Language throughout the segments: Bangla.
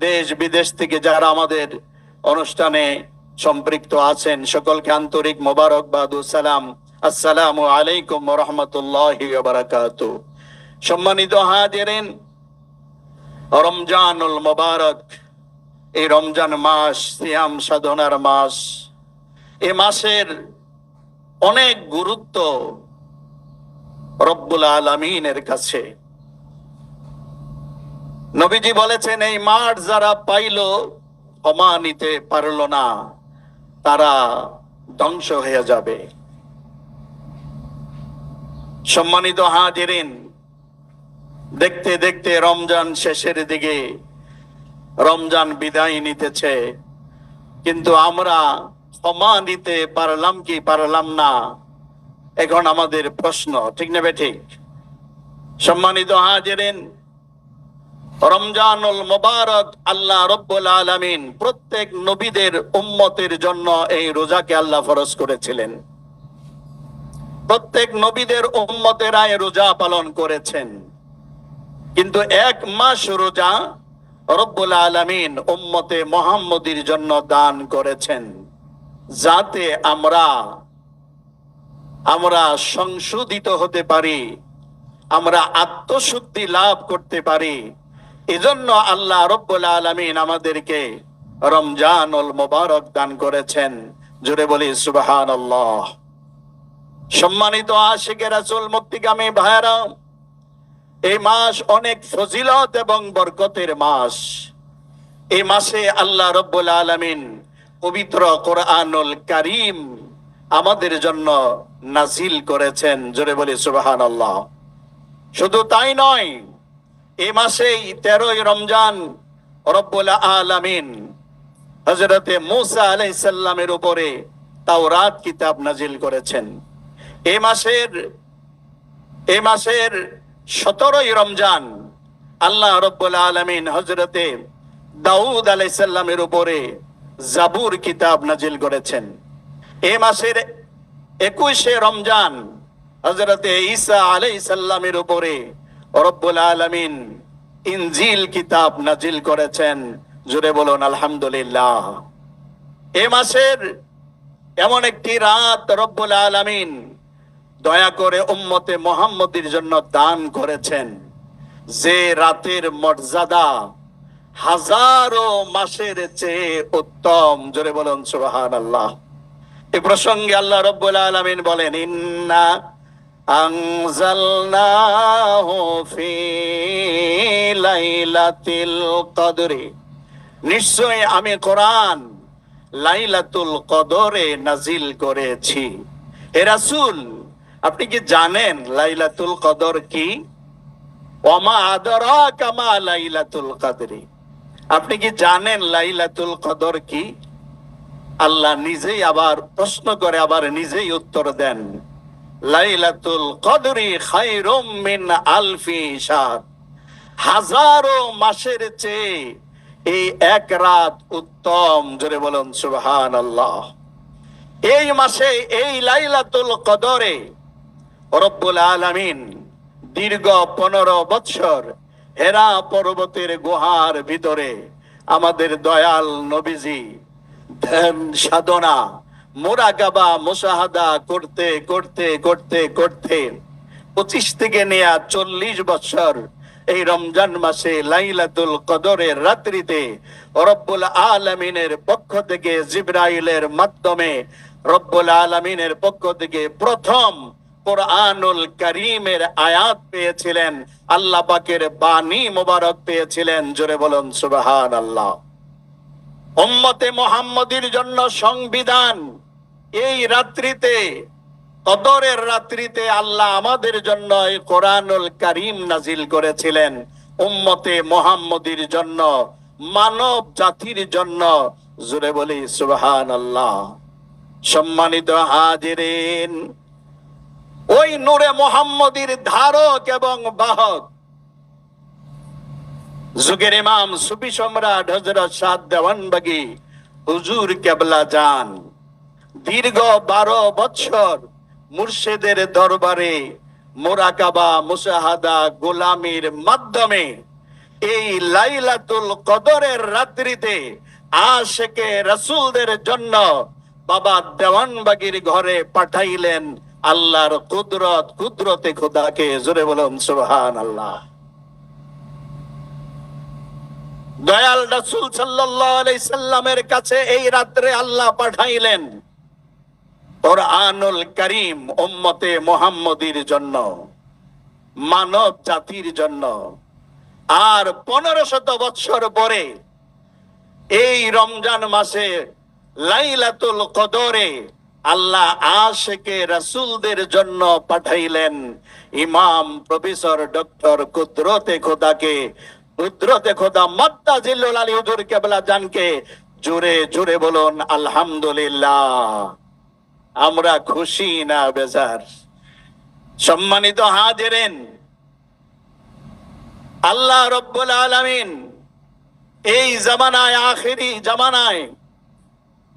দেশ বিদেশ থেকে যারা আমাদের অনুষ্ঠানে সম্পৃক্ত আছেন, সকলকে আন্তরিক মোবারকবাদ ও সালাম। আসসালামু আলাইকুম রহমতুল্লাহ বারাকাত। সম্মানিত হাজেরেন, রমজানুল মোবারক, এই রমজান মাস, সিয়াম সাধনার মাস, এ মাসের অনেক গুরুত্ব রব্বুল আলমিনের কাছে। নবীজি বলেছেন, এই মাঠ যারা পাইল ক্ষমা নিতে পারল না। তারা ধ্বংস হয়ে যাবে। সম্মানিত হাজিরিন, দেখতে দেখতে রমজান শেষের দিকে রমজান বিদায় নিতেছে। কিন্তু আমরা ক্ষমা নিতে পারলাম কি পারলাম না, এখন আমাদের প্রশ্ন, ঠিক নেবে ঠিক? সম্মানিত হাজিরিন রমজানুল মোবারক আল্লাহ রব্বুল আলামিন প্রত্যেক নবীদের উম্মতের জন্য এই রোজাকে আল্লাহ ফরজ করেছিলেন। প্রত্যেক নবীদের উম্মতেরা এই রোজা পালন করেছেন। কিন্তু এক মাস রোজা রব্বুল আলামিন উম্মতে মোহাম্মদীর জন্য দান করেছেন। যাতে আমরা আমরা সংশোধিত হতে পারি, আমরা আত্মশুদ্ধি লাভ করতে পারি এজন্য আল্লাহ রব্বুল আলমিন আমাদেরকে রমজান রমজানুল মোবারক দান করেছেন। জুড়ে বলি সুবাহান সম্মানিত আশিকে রাসুল, মুক্তিগামী ভাইরা এই মাস অনেক ফজিলত এবং বরকতের মাস। এই মাসে আল্লাহ রব্বুল আলমিন পবিত্র কোরআনুল কারিম আমাদের জন্য নাজিল করেছেন। জোরে বলি সুবাহান শুধু তাই নয় এই মাসেই তেরোই রমজান রব্বুল আলামিন হজরতে মুসা আলাইসাল্লামের উপরে তাওরাত কিতাব নাজিল করেছেন। এ মাসের এ মাসের সতেরোই রমজান আল্লাহ রব্বুল আলামিন হজরতে দাউদ আলাইসাল্লামের উপরে জাবুর কিতাব নাজিল করেছেন। এ মাসের একুশে রমজান হজরতে ঈসা আলাইসাল্লামের উপরে রব্বুল আলমিন ইনজিল কিতাব নাজিল করেছেন। জুড়ে বলুন, আলহামদুলিল্লাহ। এ মাসের এমন একটি রাত রব্বুল আলমিন দয়া করে উম্মতে মোহাম্মদের জন্য দান করেছেন। যে রাতের মর্যাদা হাজারো মাসের চেয়ে উত্তম। জোরে বলুন সুবাহান আল্লাহ এ প্রসঙ্গে আল্লাহ রব্বুল আলমিন বলেন, ইন্না أنزلناه في ليلة القدر নিশ্চয় আমি কোরআন লাইলাতুল কদরে নাজিল করেছি হে রাসূল আপনি কি জানেন লাইলাতুল কদর কি ওমা আদরা কামা লাইলাতুল কদরি আপনি কি জানেন লাইলাতুল কদর কি আল্লাহ নিজেই আবার প্রশ্ন করে আবার নিজেই উত্তর দেন লাইলাতুল কদরি খায়রুম মিন আলফি শাহর হাজারো মাসের চেয়ে এই এক রাত উত্তম, জোরে বলুন সুবহান আল্লাহ এই মাসে এই লাইলাতুল কদরে রব্বুল আলামিন দীর্ঘ পনেরো বৎসর হেরা পর্বতের গুহার ভিতরে আমাদের দয়াল নবীজি ধ্যান সাধনা মোরাকাবা মোশাহাদা করতে করতে করতে করতে পঁচিশ থেকে নেয়া চল্লিশ বছর এই রমজান মাসে লাইলাতুল কদরের রাত্রিতে রব্বুল আলমিনের পক্ষ থেকে জিব্রাইলের মাধ্যমে রব্বুল আলমিনের পক্ষ থেকে প্রথম কোরআনুল করিমের আয়াত পেয়েছিলেন। আল্লাহ পাকের বাণী মোবারক পেয়েছিলেন। জোরে বলুন সুবাহান আল্লাহ উম্মতে মোহাম্মদীর জন্য সংবিধান এই রাত্রিতে, কদরের রাত্রিতে আল্লাহ আমাদের জন্য এই কোরআনুল কারিম নাজিল করেছিলেন। উম্মতে মোহাম্মদীর জন্য মানব জাতির জন্য জুড়ে বলি সুবহান আল্লাহ সম্মানিত হাজিরিন, ওই নূরে মোহাম্মদীর ধারক এবং বাহক, যুগের ইমাম সুফি সম্রাট হজরত সাদ দেওয়ানবাগি, হুজুর কেবলা যান দীর্ঘ বারো বছর মুর্শেদের দরবারে মোরাকাবা মুসাহাদা গোলামির মাধ্যমে এই লাইলাতুল কদরের রাত্রিতে আশেকে রাসূলদের জন্য বাবা দেওয়ানবাগির ঘরে পাঠাইলেন আল্লাহর কুদরত, কুদরতে খোদাকে জোরে বলুন সুবহান আল্লাহ দয়াল রাসূল আলাইহি সাল্লামের কাছে এই রাত্রে আল্লাহ পাঠাইলেন। কোরআনুল করিম উম্মতে মুহাম্মদীর জন্য মানব জাতির জন্য। আর পনেরো শত বৎসর পরে, এই রমজান মাসে লাইলাতুল কদরে আল্লাহ আশেকে রাসূলদের জন্য পাঠাইলেন ইমাম প্রফেসর ডক্টর কুদরতে খোদাকে, কুদরতে খোদা মাত্তা জিল্লুল আলী হুজুর কেবলা জানকে জোরে জোরে বলুন, আলহামদুলিল্লাহ। আমরা খুশি না, বেজার। সম্মানিত হাজেরেন, আল্লাহ রব্বুল আলামিন এই জামানায়, আখেরি জামানায়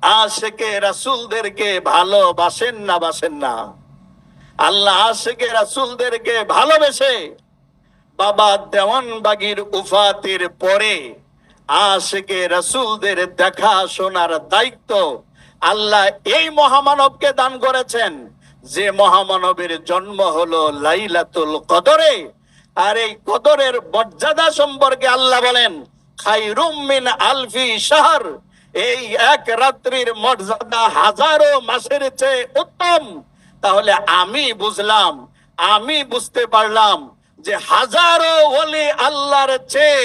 আশেকে রাসূলদেরকে ভালোবাসেন না, বাসেন না। আল্লাহ আশেকে রাসূলদেরকে ভালোবেসে বাবা দেওয়ানবাগির উফাতের পরে আশেকে রাসূলদের দেখা শোনার দায়িত্ব আল্লাহ এই মহামানবকে দান করেছেন। যে মহামানবের জন্ম হলো লাইলাতুল কদরে, আর এই কদরের মর্যাদা সম্পর্কে আল্লাহ বলেন, খাইরুম মিন আলফি এই এক রাত্রির মর্যাদা হাজারো মাসের চেয়ে উত্তম। তাহলে আমি বুঝলাম, আমি বুঝতে পারলাম যে হাজারো ওলি আল্লাহর চেয়ে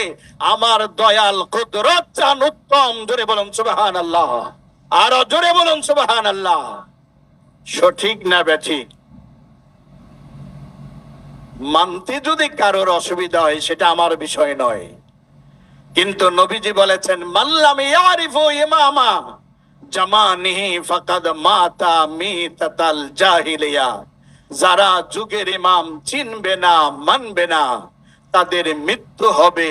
আমার দয়াল কুদরত চান উত্তম। ধরে বলুন সুবহান আল্লাহ আরও জোরে বলুন সুবহান আল্লাহ সঠিক না ব্যাঠিক? মানতে যদি কারোর অসুবিধা হয়, সেটা আমার বিষয় নয়। কিন্তু নবীজি বলেছেন, মাল্লাম ইয়ারিফু ইমামা জামানিহি ফাকাদ মাতা মিতাতাল জাহিলিয়া। যারা যুগের ইমাম চিনবে না, মানবে না, তাদের মৃত্যু হবে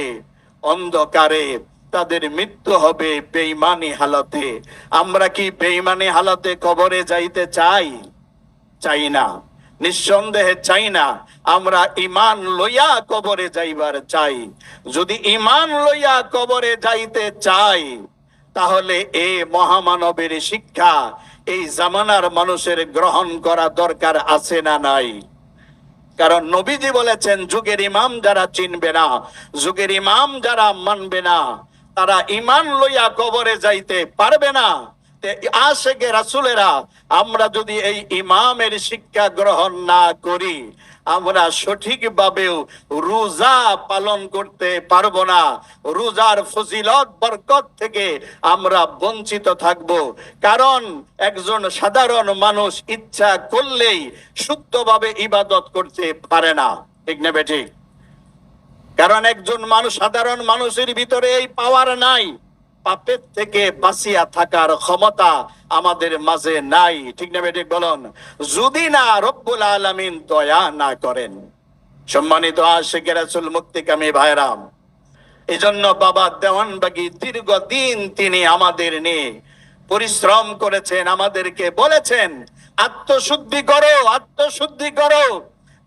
অন্ধকারে। তাদের মৃত্যু হবে বেঈমানি হালতে। আমরা কি বেঈমানি হালতে কবরে যাইতে চাই? চাই না। নিঃসন্দেহে চাই না। আমরা ইমান লইয়া কবরে যাইবার চাই। যদি ইমান লইয়া কবরে যাইতে চাই, তাহলে এ মহামানবের শিক্ষা, এই জামানার মানুষের গ্রহণ করা দরকার আছে না নাই। কারণ নবীজি বলেছেন, যুগের ইমাম যারা চিনবে না, যুগের ইমাম যারা মানবে না তারা ইমান লইয়া কবরে যাইতে পারবে না। আশেকে রাসুলেরা, আমরা যদি এই ইমামের শিক্ষা গ্রহণ না করি, আমরা সঠিকভাবেও রোজা পালন করতে পারব না। রোজার ফজিলত, বরকত থেকে আমরা বঞ্চিত থাকব। কারণ একজন সাধারণ মানুষ ইচ্ছা করলেই শুদ্ধভাবে ইবাদত করতে পারে না। ঠিক না বেঠিক? কারণ একজন মানুষ, সাধারণ মানুষের ভিতরে এই পাওয়ার নাই। পাপের থেকে বাঁচিয়া থাকার ক্ষমতা আমাদের মাঝে নাই। ঠিক না বেঠিক বলুন? যদি না রব্বুল আলামিন দয়া না করেন। সম্মানিত আশেকের রাসূল মুক্তিকামী ভাইরাম, এজন্য বাবা দেওয়ানবাগি দীর্ঘদিন তিনি আমাদের নিয়ে পরিশ্রম করেছেন, আমাদেরকে বলেছেন, আত্মশুদ্ধি করো আত্মশুদ্ধি করো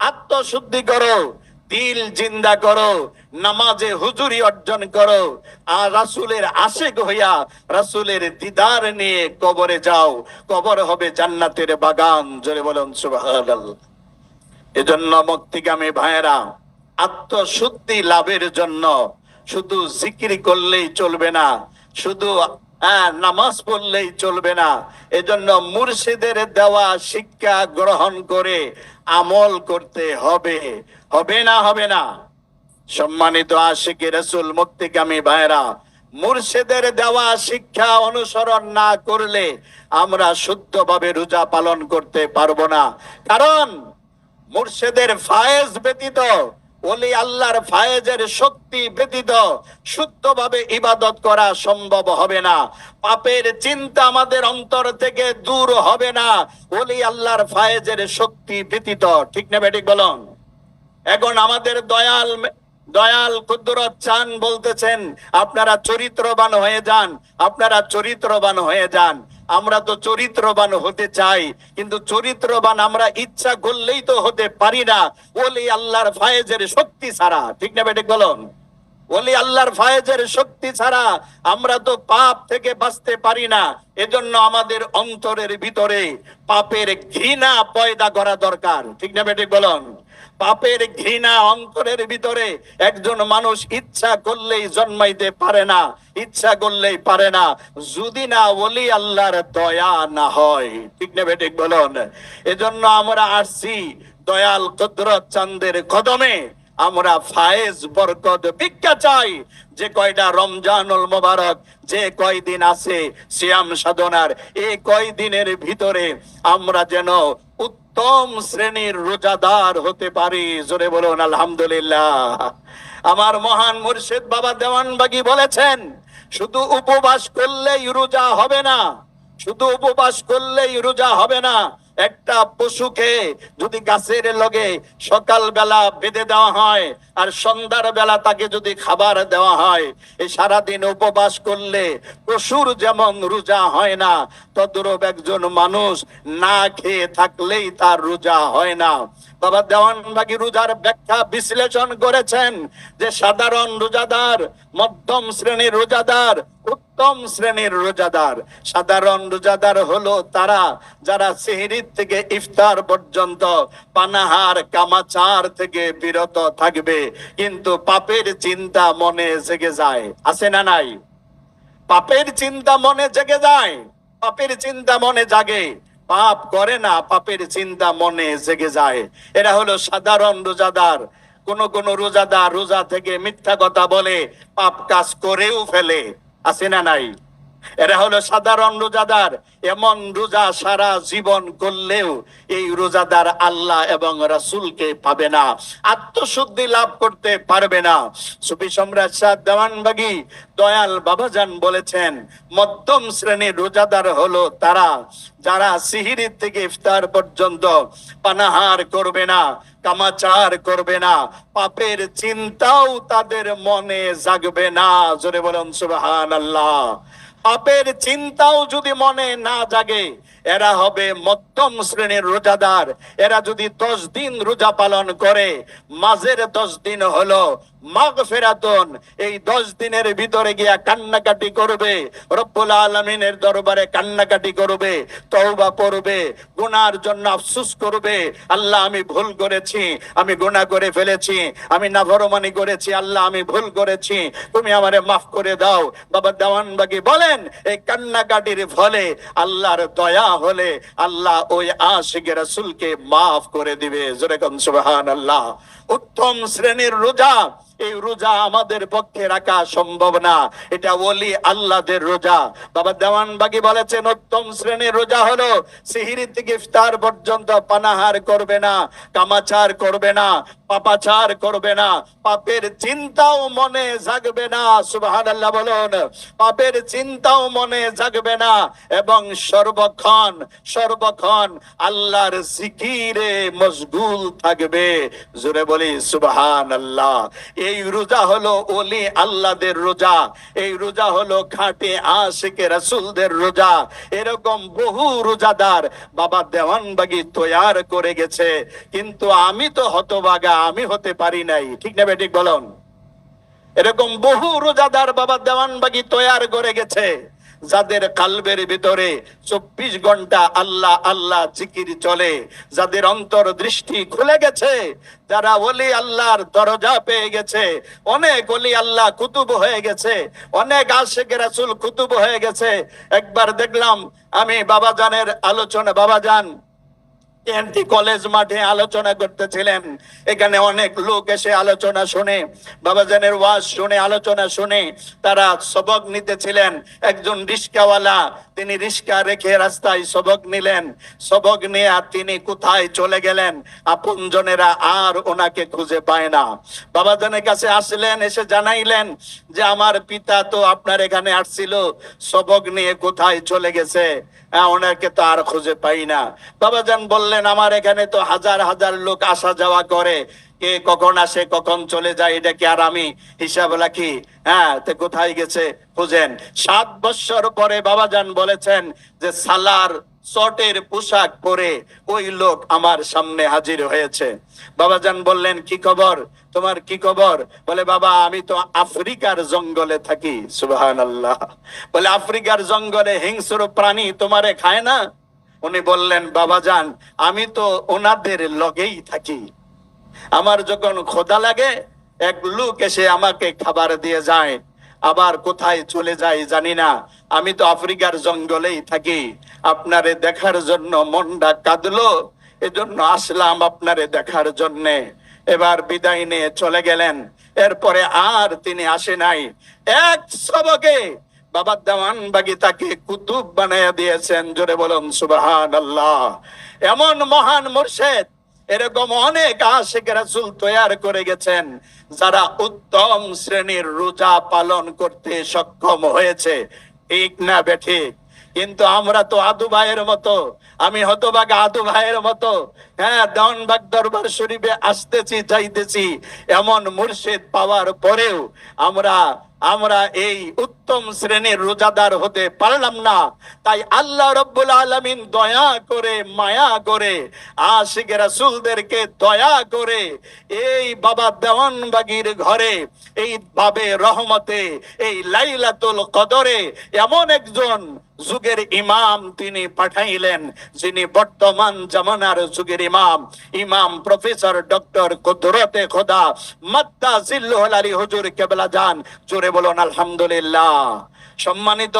আত্মশুদ্ধি করো। দিল জিন্দা করো, নামাজে হুজুরি অর্জন করো, আর রাসূলের আশেক হইয়া রাসুলের দিদার নিয়ে কবরে যাও। কবর হবে জান্নাতের বাগান, জোরে বলুন সুবহানাল্লাহ। এজন্য মুক্তিগামী ভাইয়েরা, আত্মশুদ্ধি লাভের জন্য শুধু জিকিরি করলেই চলবে না, শুধু আহ, নামাজ পড়লেই চলবে না। এজন্য মুর্শিদের দেওয়া শিক্ষা গ্রহণ করে আমল করতে হবে। হবে না হবে না। সম্মানিত আশিকি রসুল মুক্তিগামী ভাইরা মুর্শিদের দেওয়া শিক্ষা অনুসরণ না করলে আমরা শুদ্ধভাবে রোজা পালন করতে পারব না। কারণ মুর্শিদের ফায়েজ ব্যতীত ওলি আল্লাহর ফায়েজের শক্তি ব্যতীত শুদ্ধভাবে ইবাদত করা সম্ভব হবে না। পাপের চিন্তা আমাদের অন্তর থেকে দূর হবে না। ওলি আল্লাহর ফায়েজের শক্তি ব্যতীত, ঠিক না বেঠিক বলুন? এখন আমাদের দয়াল দয়াল কুদরত চান বলতেছেন, আপনারা চরিত্রবান হয়ে যান, আপনারা চরিত্রবান হয়ে যান। আমরা তো চরিত্রবান হতে চাই, কিন্তু চরিত্রবান আমরা ইচ্ছা করলেই তো হতে পারি না। ওলি আল্লাহর ফায়েজের শক্তি ছাড়া, ঠিক না বেটে বলুন? ওলি আল্লাহর ফায়েজের শক্তি ছাড়া আমরা তো পাপ থেকে বাঁচতে পারি না। এজন্য আমাদের অন্তরের ভিতরে পাপের ঘৃণা পয়দা করা দরকার, ঠিক না বেঠিক বলুন? পাপের ঘৃণা অন্তরের ভিতরে একজন মানুষ ইচ্ছা করলেই জন্মাইতে পারে না, ইচ্ছা করলেই পারে না। যদি না ওলি আল্লাহর দয়া না হয়। ঠিক না বেঠিক বলুন? এজন্য আমরা আসছি দয়াল কুদরত চান্দের কদমে। আমরা ফায়েজ বরকত ভিক্ষা চাই। যে কয়টা রমজানুল মোবারক, যে কয়দিন আছে সিয়াম সাধনার এই কয়দিনের ভিতরে আমরা যেন উত্তম শ্রেণির রোজাদার হতে পারি। জোরে বলুন, আলহামদুলিল্লাহ। আমার মহান মুর্শিদ বাবা দেওয়ানবাগি বলেছেন, শুধু উপবাস করলেই রোজা হবে না, শুধু উপবাস করলেই রোজা হবে না একটা পশুকে যদি গাছের লগে সকাল বেলা বেঁধে দেওয়া হয় আর সন্ধ্যার বেলা তাকে যদি খাবার দেওয়া হয় এই সারাদিন উপবাস করলে পশুর যেমন রোজা হয় না, তদ্রূপ একজন মানুষ না খেয়ে থাকলেই তার রোজা হয় না। বাবা দেওয়ানবাগি রোজার ব্যাখ্যা বিশ্লেষণ করেছেন যে সাধারণ রোজাদার, মধ্যম শ্রেণির রোজাদার উত্তম শ্রেণির রোজাদার। সাধারণ রোজাদার হলো তারা যারা সেহরির থেকে ইফতার পর্যন্ত পানাহার, কামাচার থেকে বিরত থাকবে। কিন্তু পাপের চিন্তা মনে জেগে যায়। আছে না নাই? পাপের চিন্তা মনে জেগে যায়। পাপের চিন্তা মনে জাগে। পাপ করে না, পাপের চিন্তা মনে জেগে যায়। এরা হলো সাধারণ রোজাদার। কোন কোন রোজাদার রোজা থেকে মিথ্যা কথা বলে, পাপ কাজ করেও ফেলে। আছে না নাই এরা হলো সাধারণ রোজাদার। এমন রোজা সারা জীবন করলেও এই রোজাদার আল্লাহ এবং রাসূলকে পাবে না, আত্মশুদ্ধি লাভ করতে পারবে না। সুফি সম্রাট শাহ দেওয়ানবাগি দয়াল বাবাজান বলেছেন, মধ্যম শ্রেণির রোজাদার হলো তারা যারা সিহিরির থেকে ইফতার পর্যন্ত পানাহার করবে না, কামাচার করবে না, পাপের চিন্তাও তাদের মনে জাগবে না। জোরে বলুন সুবহান আল্লাহ পাপের চিন্তাও যদি মনে না জাগে, এরা হবে মধ্যম শ্রেণির রোজাদার। এরা যদি দশ দিন রোজা পালন করে, মাঝের দশ দিন হলো মাগ ফেরাতন এই দশ দিনের ভিতরে গিয়া কান্নাকাটি করবে। রব্বুল আলমিনের দরবারে কান্নাকাটি করবে, তওবা করবে, গুনার জন্য আফসুস করবে। আল্লাহ, আমি ভুল করেছি, আমি করে ফেলেছি, আমি করেছি, আল্লাহ, আমি ভুল করেছি, তুমি আমারে মাফ করে দাও। বাবা দেওয়ানবাগি বলেন, এই কান্নাকাটির ফলে আল্লাহর দয়া হলে আল্লাহ ওই আশিক রাসূলকে মাফ করে দিবে। কোন সুবহানাল্লাহ। উত্তম শ্রেণির রোজা এই রোজা আমাদের পক্ষে রাখা সম্ভব না। এটা ওলি আল্লাহদের রোজা। বাবা দেওয়ান বাগি বলেছেন, উত্তম শ্রেণির রোজা হলো সিহিরি থেকে ইফতার পর্যন্ত পানাহার করবে না কামাচার করবে না পাপাচার করবে না, পাপের চিন্তাও মনে জাগবে না। সুবহানাল্লাহ বলুন, পাপের চিন্তাও মনে জাগবে না এবং সর্বক্ষণ সর্বক্ষণ আল্লাহর জিকিরে মশগুল থাকবে। জোরে বলি, সুবহানাল্লাহ। এই রোজা হলো ওলি আল্লাহদের রোজা। এই রোজা হলো খাটে আশেকে রাসূলদের রোজা। এরকম বহু রোজাদার বাবা দেওয়ানবাগি তৈয়ার করে গেছে। কিন্তু আমি তো হতবাগা আমি হতে পারি নাই। ঠিক না বেঠিক বলুন? এরকম বহু রোজাদার বাবা দেওয়ানবাগি তৈয়ার করে গেছে। যাদের কালবের ভিতরে চব্বিশ ঘণ্টা আল্লাহ আল্লাহ জিকির চলে, যাদের অন্তর দৃষ্টি খুলে গেছে, যারা অলি আল্লাহর দরজা পেয়ে গেছে, অনেক অলি আল্লাহ কুতুব হয়ে গেছে, অনেক আশেখ রাসুল কুতুব হয়ে গেছে। একবার দেখলাম আমি বাবাজানের আলোচনা, বাবাজান এনটি কলেজ মাঠে আলোচনা করতেছিলেন। এখানে অনেক লোক এসে আলোচনা শুনে, বাবাজানের ওয়াজ শুনে, আলোচনা শুনে তারা সবক নিতেছিলেন। একজন তিনি রেখে রাস্তায় সবক নিলেন। সবক নিয়ে আর তিনি কোথায় চলে গেলেন? আপনজনেরা আর ওনাকে খুঁজে পায় না। বাবাজানের কাছে আসলেন, এসে জানাইলেন যে, আমার পিতা তো আপনার এখানে আসছিল, সবক নিয়ে কোথায় চলে গেছে? ওনাকে তো আর খুঁজে পাই না। বাবা বাবাজান বললেন, আমার এখানে তো হাজার হাজার লোক আসা যাওয়া করে। কে কখন আসে, কখন চলে যায়, এটা কি আর আমি হিসাব রাখি? হ্যাঁ তো কোথায় গেছে খুঁজেন। সাত বছর পরে বাবাজান বলেছেন যে, সালার শর্টের পোশাক পরে ওই লোক আমার সামনে হাজির হয়েছে। বাবাজান বললেন, কি খবর? তোমার কি খবর? বলে, বাবা, আমি তো আফ্রিকার জঙ্গলে থাকি। সুবহান আল্লাহ বলে, আফ্রিকার জঙ্গলে হিংস্র প্রাণী তোমারে খায় না? উনি বললেন বাবা বাবাজান, আমি তো ওনাদের লগেই থাকি। আমার যখন খোদা লাগে, এক লোক এসে আমাকে খাবার দিয়ে যায়। আবার কোথায় চলে যায় জানি না। আমি তো আফ্রিকার জঙ্গলেই থাকি। আপনারে দেখার জন্য মনটা কাঁদলো, এজন্য আসলাম আপনারে দেখার জন্যে। এবার বিদায় নিয়ে চলে গেলেন। এরপরে আর তিনি আসে নাই। এক সবকে বাবা দেওয়ান বাগি তাকে কুতুব বানাইয়া দিয়েছেন। জোরে বলুন সুবাহান আল্লাহ এমন মহান মুর্শেদ এরকম অনেক আশেখ রাসুল তৈরি করে গেছেন, যারা উত্তম শ্রেণির রোজা পালন করতে সক্ষম হয়েছে। ঠিক না বেঠিক কিন্তু আমরা তো আদু ভাইয়ের মতো, আমি হতবাগ আদু ভাইয়ের মতো হ্যাঁ দেওয়ানবাগ দরবার শরীফে আসতেছি, যাইতেছি, এমন মুর্শিদ পাওয়ার পরেও আমরা আমরা এই উত্তম শ্রেণির রোজাদার হতে পারলাম না। তাই আল্লাহ রব্বুল আলমিন দয়া করে, মায়া করে, আশিক রাসুলদেরকে দয়া করে এই বাবা দেওয়ানবাগির ঘরে, এই ভাবে রহমতে, এই লাইলাতুল কদরে এমন একজন যুগের ইমাম তিনি পাঠাইলেন, যিনি বর্তমান জামানার যুগের ইমাম। ইমাম প্রফেসর ডক্টর কুদরতে খোদা। মাত্তা জিল্লুল আলী হুজুর কেবলা যান। জোরে বলুন, আলহামদুলিল্লাহ। সম্মানিত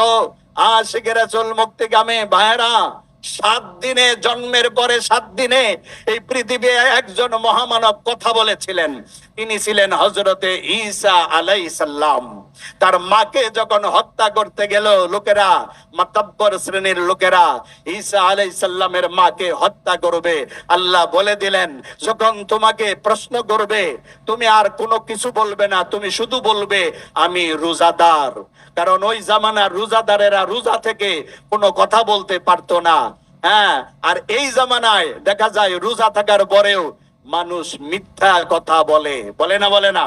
আশিকেরা চল মুক্তিগামী ভাইরা সাত দিনে জন্মের পরে সাত দিনে এই পৃথিবী একজন মহামানব কথা বলেছিলেন। তিনি ছিলেন হজরতে ঈসা আলাইসাল্লাম তার মাকে যখন হত্যা করতে গেল লোকেরা, মাতাব্বর শ্রেণির লোকেরা, ঈসা আলাইসাল্লামের মাকে হত্যা করবে। আল্লাহ বলে দিলেন, যখন তোমাকে প্রশ্ন করবে, তুমি আর কোনো কিছু বলবে না, তুমি শুধু বলবে, আমি রোজাদার। কারণ ওই জামানার রোজাদারেরা রোজা থেকে কোনো কথা বলতে পারতো না। হ্যাঁ আর এই জামানায় দেখা যায় রোজা থাকার পরেও মানুষ মিথ্যা কথা বলে। বলে না বলে না।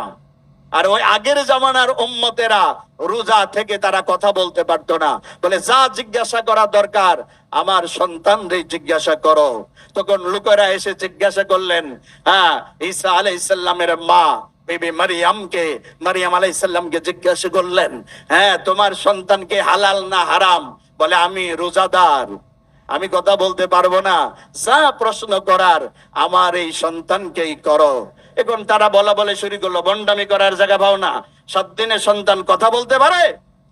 আর ওই আগের জামানার উম্মতেরা রোজা থেকে তারা কথা বলতে পারতো না। বলে, যা জিজ্ঞাসা করা দরকার, আমার সন্তানদের জিজ্ঞাসা করো। তখন লোকেরা এসে জিজ্ঞাসা করলেন হ্যাঁ ঈসা আলাইসাল্লামের মা, বিবি মারিয়ামকে, মারিয়াম আলাইসাল্লামকে জিজ্ঞাসা করলেন হ্যাঁ তোমার সন্তানকে হালাল না হারাম? বলে, আমি রোজাদার। আমি কথা বলতে পারব না। যা প্রশ্ন করার, আমার এই সন্তানকেই করো। এখন তারা বলা বলে শুরু করল, বন্ডামি করার জায়গা পাও না। সাত দিনে সন্তান কথা বলতে পারে?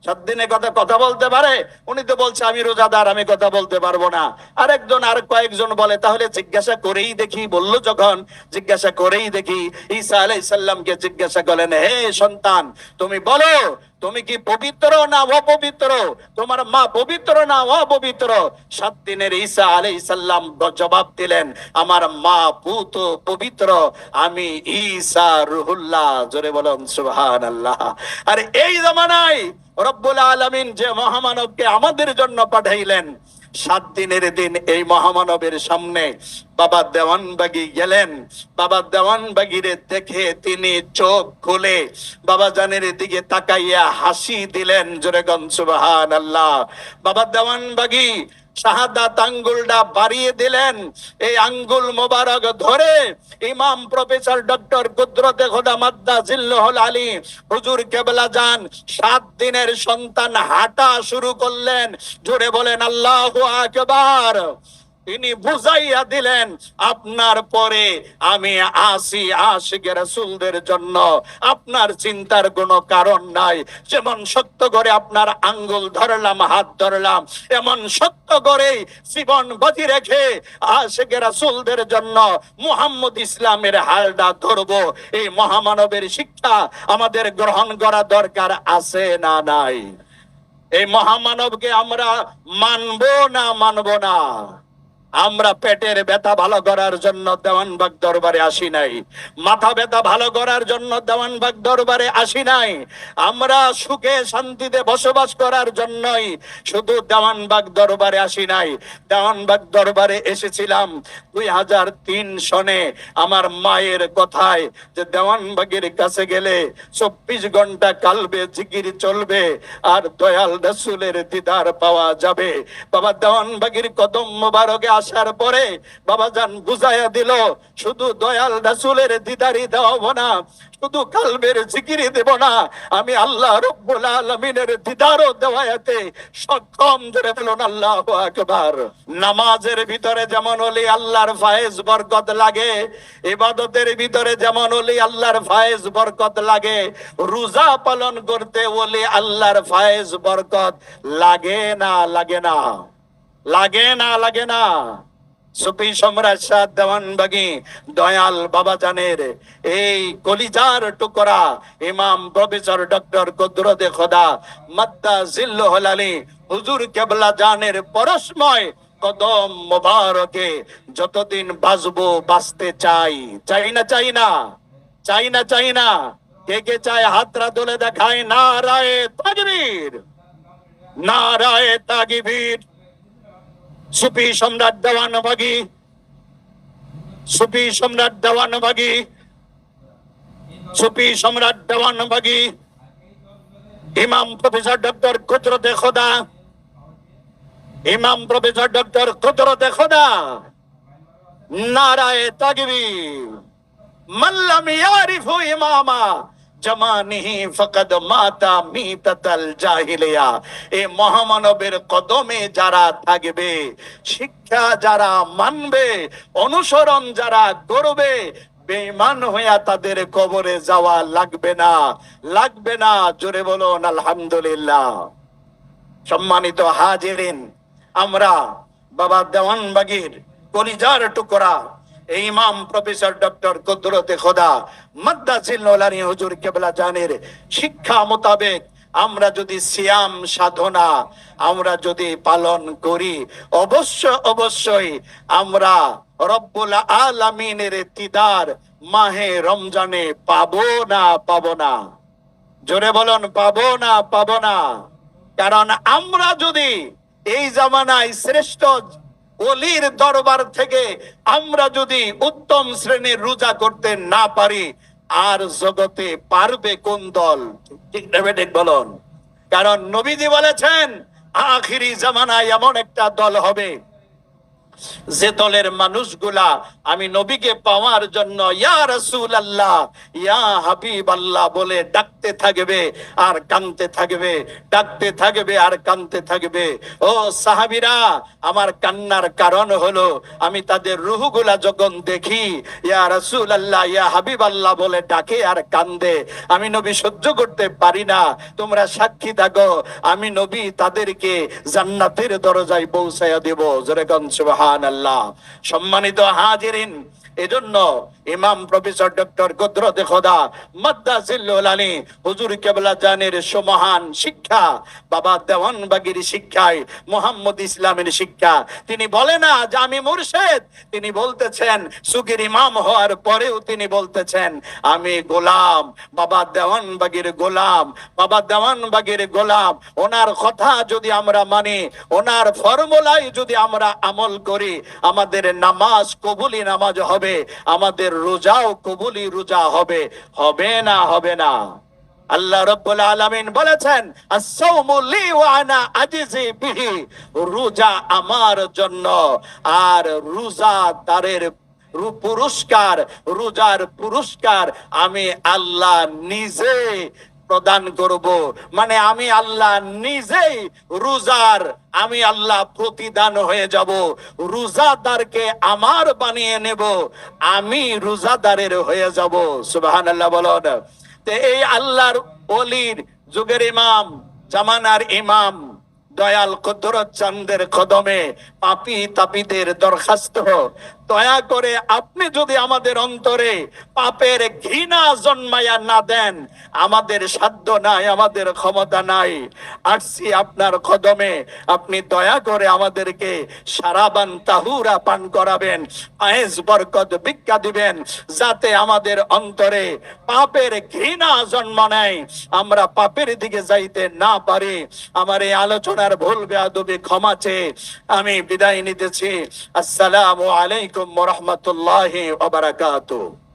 সাত দিনে কথা কথা বলতে পারে? উনি তো বলছে, আমি রোজাদার, আমি কথা বলতে পারব না। আরেকজন, আর কয়েকজন বলে, তাহলে জিজ্ঞাসা করেই দেখি। বলল যখন, জিজ্ঞাসা করেই দেখি। ঈসা আলাইসাল্লামকে জিজ্ঞাসা করলেন, হে সন্তান, তুমি বলো, তুমি কি পবিত্র না অপবিত্র? তোমার মা পবিত্র না অপবিত্র? সাত দিনের ঈসা আলাইসাল্লাম জবাব দিলেন, আমার মা পুত পবিত্র, আমি ঈসা রুহুল্লাহ। জোরে বলুন সুবহান আল্লাহ আর এই জামানায় রব্বুল আলমিন যে মহামানবকে আমাদের জন্য পাঠাইলেন, সাত দিনের দিন এই মহামানবের সামনে বাবা দেওয়ানবাগি গেলেন। বাবা দেওয়ানবাগিরে দেখে তিনি চোখ খুলে বাবা জানের দিকে তাকাইয়া হাসি দিলেন, জোরে গনসুবাহান আল্লাহ বাবা দেওয়ানবাগি শাহাদাত আঙ্গুলটা বাড়িয়ে দিলেন। এই আঙ্গুল মোবারক ধরে ইমাম প্রফেসর ডক্টর কুদরতে খোদা মাদ্দা জিল্লহল আলী, হুজুর কেবলা যান, সাত দিনের সন্তান হাঁটা শুরু করলেন। জোরে বলেন, আল্লাহ আকবার। তিনি বুঝাইয়া দিলেন, আপনার পরে আমি আসি আশিক রাসূলদের জন্য। আপনার চিন্তার কোনো কারণ নাই। যেমন সত্য করে আপনার আঙ্গুল ধরলাম, হাত ধরলাম, এমন সত্য করে জীবন গতি রেখে আশিক রাসূলদের জন্য মুহাম্মদ ইসলামের হালটা ধরবো। এই মহামানবের শিক্ষা আমাদের গ্রহণ করা দরকার আছে না নাই? এই মহামানবকে আমরা মানবো না মানবো না? আমরা পেটের ব্যথা ভালো করার জন্য দেওয়ানবাগ দরবারে আসি নাই। মাথা ব্যথা ভালো করার জন্য দেওয়ান দেওয়ানবাগ দরবারে আসি নাই। আমরা সুখে শান্তিতে বসবাস করার জন্যই শুধু দেওয়ানবাগ দরবারে আসি নাই। দেওয়ানবাগ দরবারে এসেছিলাম দুই হাজার তিন সনে আমার মায়ের কথায় যে দেওয়ানবাগের কাছে গেলে চব্বিশ ঘণ্টা কালবে, জিকির চলবে আর দয়াল রসুলের দিদার পাওয়া যাবে। বাবা, দেওয়ানবাগির কদম মোবারকে আসার পরে বাবা যান বুঝাইয়া দিল, শুধু দয়াল রসুলের দিদারি দেওয়াবো না, শুধু কালবের জিকিরি দেব না। আমি আল্লাহ রব্বুল আলমিনের দিদারও দেওয়াতে সক্ষম ধরে ফেলুন, আল্লাহ আকবার। নামাজের ভিতরে যেমন হলি আল্লাহর ফায়েজ বরকত লাগে, ইবাদতের ভিতরে যেমন হলি আল্লাহর ফায়েজ বরকত লাগে, রোজা পালন করতে ওলি আল্লাহর ফায়েজ বরকত লাগে না লাগে না। লাগে না লাগে না। সুফি সম্রাট শাহ দেওয়ানবাগি দয়াল বাবা জানের এই কলিজার টুকরা, ইমাম প্রফেসর ডক্টর কদরতে খোদা, মাদ্দা জিল্ল হলালি হুজুর কেবলা জানের পরশময় কদম মোবারকে যতদিন বাঁচবো বাঁচতে চাই। চাই না চাই না চাই না চাই না। কে কে চায় হাতরা তুলে দেখায় না রায় তাগবীর না রায় তাগবীর। সুফি সম্রাট দেওয়ানবাগি সুফি সম্রাট দেওয়ানবাগি সুফি সম্রাট দেওয়ানবাগি ইমাম প্রফেসর ডক্টর কুদরতে খোদা। ইমাম প্রফেসর ডক্টর কুদরতে খোদা। নারায় তাগবি মাল্লাম ইয়ারিফু ইমামা। জামানিহি মাতা মিতাতাল জাহিলিয়া। মহামানবের কদমে যারা থাকবে, শিক্ষা যারা মানবে, অনুসরণ যারা করবে, বেঈমান হইয়া তাদের কবরে যাওয়া লাগবে না। লাগবে না, জোরে বলুন, আলহামদুলিল্লাহ। সম্মানিত হাজিরিন, আমরা বাবা দেওয়ানবাগির কলিজার টুকরা ইমাম প্রফেসর ডক্টর কদরতে খোদা মাদ্দা হুজুর কেবলা জানের শিক্ষা মোতাবেক আমরা যদি সিয়াম সাধনা, আমরা যদি পালন করি, অবশ্য অবশ্যই আমরা রব্বুল আলামিনের তিদার মাহে রমজানে পাবো না পাবো না। জোরে বলুন, পাবো না পাবো না। কারণ আমরা যদি এই জামানায় শ্রেষ্ঠ অলির দরবার থেকে আমরা যদি উত্তম শ্রেণির রোজা করতে না পারি, আর জগতে পারবে কোন দল? ঠিক বলুন। কারণ নবীজি বলেছেন, আখিরি জামানায় এমন একটা দল হবে। যে দলের মানুষগুলা আমি নবীকে পাওয়ার জন্য, ইয়া রসুল ইয়া হাবিব বলে ডাকতে থাকবে আর কানতে থাকবে, ডাকতে থাকবে আর কানতে থাকবে। ও সাহাবিরা, আমার কান্নার কারণ হলো আমি তাদের রুহগুলা যখন দেখি, ইয়া রসুল আল্লাহ ইয়া হাবিব আল্লাহ বলে ডাকে আর কান্দে, আমি নবী সহ্য করতে পারি না। তোমরা সাক্ষী থাকো, আমি নবী তাদেরকে জান্নাতের দরজায় পৌঁছাইয়া দেব। যেরকম সুবহান আল্লাহ সম্মানিত হাজিরিন এজন্য ইমাম প্রফেসর ডক্টর কুদরতে খোদা, মাদ্দা জিল্লুলানি হুজুর কেবলা জানের সুমহান শিক্ষা, বাবা দেওয়ানবাগির শিক্ষায়, মোহাম্মদ ইসলামের শিক্ষা। তিনি বলে না যে আমি মুর্শেদ, তিনি বলতেছেন, সুগির ইমাম হওয়ার পরেও তিনি বলতেছেন, আমি গোলাম, বাবা দেওয়ানবাগির গোলাম, বাবা দেওয়ানবাগির গোলাম, ওনার কথা যদি আমরা মানি, ওনার ফর্মুলায় যদি আমরা আমল করি, আমাদের নামাজ কবুলি নামাজ হবে, আমাদের রোজাও কবুলি রোজা হবে হবে না হবে না। আল্লাহ রব্বুল আলামিন বলেছেন, আস-সাওমু আজিজি বিহি রোজা আমার জন্য। আর রোজা তারের পুরস্কার, রোজার পুরস্কার আমি আল্লাহ নিজে প্রদান করব। মানে আমি আল্লাহ নিজেই রোজার, আমি আল্লাহ প্রতিদান হয়ে যাব। রোজাদারকে আমার বানিয়ে নেব, আমি রোজাদারের হয়ে যাব। সুবহানাল্লাহ বলুন তে এই আল্লাহর অলির যুগের ইমাম, জামানার ইমাম দয়াল কুদরত চান্দের কদমে পাপি তাপিদের দরখাস্ত দয়া করে আপনি যদি আমাদের অন্তরে পাপের ঘৃণা জন্মায়া না দেন, আমাদের সাধ্য নাই, আমাদের ক্ষমতা নাই। আসছি আপনার কদমে, আপনি দয়া করে আমাদেরকে সারাবান তাহুরা পান করাবেন আয়েস বরকত ভিক্ষা দিবেন, যাতে আমাদের অন্তরে পাপের ঘৃণা জন্ম নেয় আমরা পাপের দিকে যাইতে না পারি। আমার এই আলোচনার ভুল বেয়াদবি ক্ষমা চেয়ে আমি বিদায় নিতেছি। আসসালামু আলাইকুম রহমতুল্লাহ ওয়া বারাকাতুহু।